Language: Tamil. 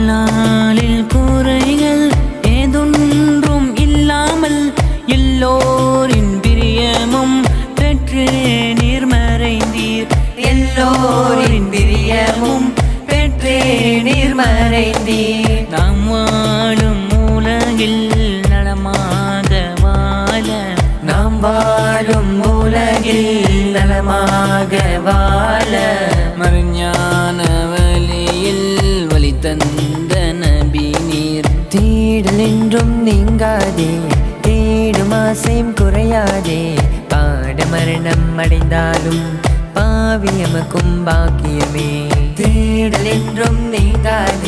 வாழ்நாளில் குறைகள் ஏதொன்றும் இல்லாமல் எல்லோரின் பிரியமும் பெற்று நீர் மறைந்தீர். எல்லோரின் பிரியமும் பெற்றே நீர் மறைந்தீர். நாம் வாழும் உலகில் நலமாக வாழ நாம் வாழும் உலகில் நலமாக வாழ மறுஞான வழியில் வழி தந்த தேடல் என்றும் நீங்காதே. தேடும் ஆசையும் குறையாதே. பாட மரணம் அடைந்தாலும் பாவியமக்கும் பாக்கியமே. தேடல் என்றும் நீங்காதே.